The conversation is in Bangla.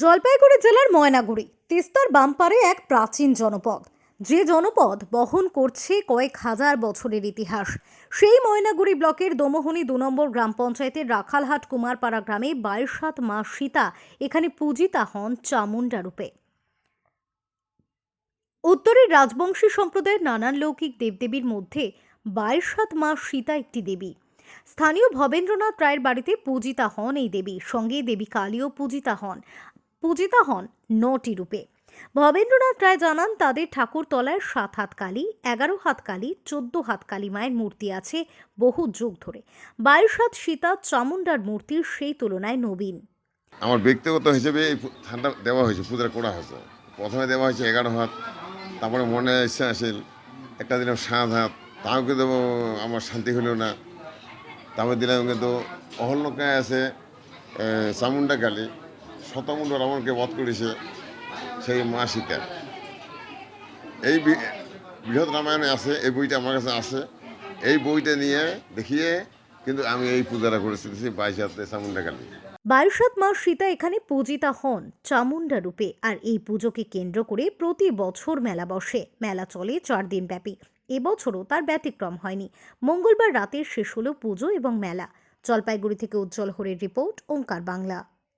জলপাইগুড়ি জেলার ময়নাগুড়ি, তিস্তার বামপারে এক প্রাচীন জনপদ। যে জনপদ বহন করছে কয়েক হাজার বছরের ইতিহাস। সেই ময়নাগুড়ি ব্লকের দোমোহনী দু নম্বর গ্রাম পঞ্চায়েতের রাখালহাট কুমারপাড়া গ্রামে বাইশ সাত মা সীতা এখানে পূজিতা হন চামুণ্ডা রূপে। উত্তরের রাজবংশী সম্প্রদায়ের নানান লৌকিক দেবদেবীর মধ্যে বাইশাত মা সীতা একটি দেবী। স্থানীয় ভবেন্দ্রনাথ রায়ের বাড়িতে পূজিতা হন এই দেবী। সঙ্গে দেবী কালীও পূজিতা হন। পূজিতা হন নটি রূপে। ভবেন্দ্রনাথ রায় জানান তাদের ঠাকুরতলায় সাত হাত কালী এগারো হাত কালী চোদ্দ হাত কালী মায়ের মূর্তি আছে বহু যুগ ধরে। বাইশ হাত সীতা চামুণ্ডার মূর্তি সেই তুলনায় নবীন। আমার ব্যক্তিগত হিসেবে এই ধানটা দেওয়া হয়েছে পূজাটা করা হয়েছে প্রথমে দেওয়া হয়েছে এগারো হাত তারপরে মনে ইচ্ছা আসেন একটা দিলাম সাত হাত তাও কিন্তু আমার শান্তি হলো না। তারপরে দিলাম কিন্তু অহল্যকায় আছে এ, চামুণ্ডা কালী শতমুণ্ড রাবণকে বধ করেছে সেই মা সীতা এই বৃহৎ রামায়ণে আছে, এই বইটা আমার কাছে আছে। এই বইটা নিয়ে দেখিয়ে কিন্তু আমি এই পূজাটা করেছি বাইশ হাতে চামুণ্ডা কালী। বাইশাত মা সীতা এখানে পূজিতা হন চামুণ্ডা রূপে আর এই পুজোকে কেন্দ্র করে প্রতি বছর মেলা বসে। মেলা চলে চার দিন ব্যাপী। এবছরও তার ব্যতিক্রম হয়নি। মঙ্গলবার রাতে শেষ হলো পুজো এবং মেলা। জলপাইগুড়ি থেকে উজ্জ্বল হরের রিপোর্ট, ওঙ্কার বাংলা।